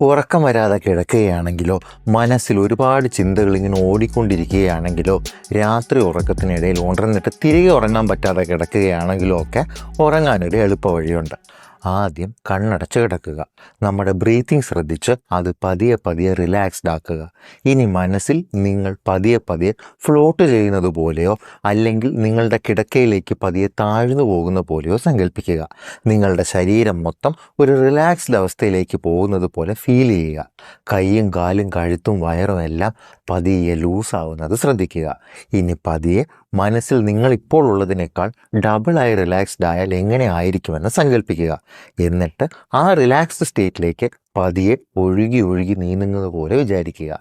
ഉറക്കം വരാതെ കിടക്കുകയാണെങ്കിലോ മനസ്സിൽ ഒരുപാട് ചിന്തകൾ ഇങ്ങനെ ഓടിക്കൊണ്ടിരിക്കുകയാണെങ്കിലോ രാത്രി ഉറക്കത്തിനിടയിൽ ഉണർന്നിട്ട് തിരികെ ഉറങ്ങാൻ പറ്റാതെ കിടക്കുകയാണെങ്കിലോ ഒക്കെ ഉറങ്ങാനൊരു എളുപ്പ വഴിയുണ്ട് ആദ്യം കണ്ണടച്ച് കിടക്കുക. നമ്മുടെ ബ്രീത്തിങ് ശ്രദ്ധിച്ച് അത് പതിയെ പതിയെ റിലാക്സ്ഡ് ആക്കുക. ഇനി മനസ്സിൽ നിങ്ങൾ പതിയെ പതിയെ ഫ്ലോട്ട് ചെയ്യുന്നത് പോലെയോ അല്ലെങ്കിൽ നിങ്ങളുടെ കിടക്കയിലേക്ക് പതിയെ താഴ്ന്നു പോകുന്ന പോലെയോ സങ്കല്പിക്കുക നിങ്ങളുടെ ശരീരം മൊത്തം ഒരു റിലാക്സ്ഡ് അവസ്ഥയിലേക്ക് പോകുന്നത് പോലെ ഫീൽ ചെയ്യുക. കൈയും കാലും കഴുത്തും വയറും എല്ലാം പതിയെ ലൂസാവുന്നത് ശ്രദ്ധിക്കുക. ഇനി പതിയെ മനസ്സിൽ നിങ്ങൾ ഇപ്പോൾ ഉള്ളതിനേക്കാൾ ഡബിളായി റിലാക്സ്ഡ് ആയാൽ എങ്ങനെ ആയിരിക്കുമെന്ന് സങ്കല്പിക്കുക എന്നിട്ട് ആ റിലാക്സ്ഡ് സ്റ്റേറ്റിലേക്ക് പതിയെ ഒഴുകി ഒഴുകി നീങ്ങുന്നത് പോലെ വിചാരിക്കുക.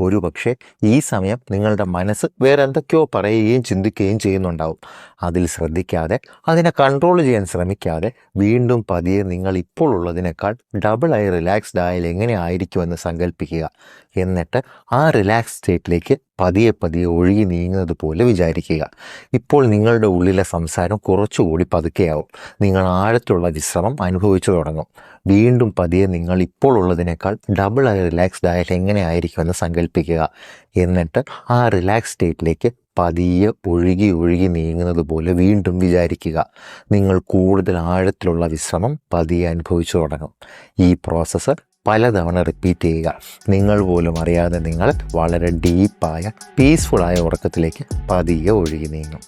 ഒരു പക്ഷേ ഈ സമയം നിങ്ങളുടെ മനസ്സ് വേറെ എന്തൊക്കെയോ പറയുകയും ചിന്തിക്കുകയും ചെയ്യുന്നുണ്ടാവും. അതിൽ ശ്രദ്ധിക്കാതെ അതിനെ കൺട്രോൾ ചെയ്യാൻ ശ്രമിക്കാതെ വീണ്ടും പതിയെ നിങ്ങൾ ഇപ്പോൾ ഉള്ളതിനേക്കാൾ ഡബിളായി റിലാക്സ്ഡ് ആയാൽ എങ്ങനെ ആയിരിക്കുമെന്ന് സങ്കല്പിക്കുക എന്നിട്ട് ആ റിലാക്സ് സ്റ്റേറ്റിലേക്ക് പതിയെ പതിയെ ഒഴുകി നീങ്ങുന്നത് പോലെ വിചാരിക്കുക. ഇപ്പോൾ നിങ്ങളുടെ ഉള്ളിലെ സംസാരം കുറച്ചുകൂടി പതുക്കെയാവും. നിങ്ങൾ ആഴത്തുള്ള വിശ്രമം അനുഭവിച്ചു തുടങ്ങും. വീണ്ടും പതിയെ നിങ്ങൾ ഇപ്പോൾ ഉള്ളതിനേക്കാൾ ഡബിൾ ആയി റിലാക്സ്ഡ് ആയാൽ എങ്ങനെ ആയിരിക്കുമെന്ന് സങ്കല്പിക്കുക എന്നിട്ട് ആ റിലാക്സ് സ്റ്റേറ്റിലേക്ക് പതിയെ ഒഴുകി ഒഴുകി നീങ്ങുന്നത് പോലെ വീണ്ടും വിചാരിക്കുക. നിങ്ങൾ കൂടുതൽ ആഴത്തിലുള്ള വിശ്രമം പതിയെ അനുഭവിച്ചു തുടങ്ങും. ഈ പ്രോസസ്സ് പലതവണ റിപ്പീറ്റ് ചെയ്യുക. നിങ്ങൾ പോലും അറിയാതെ നിങ്ങൾ വളരെ ഡീപ്പായ പീസ്ഫുള്ളായ ഉറക്കത്തിലേക്ക് പതിയെ ഒഴുകി നീങ്ങും.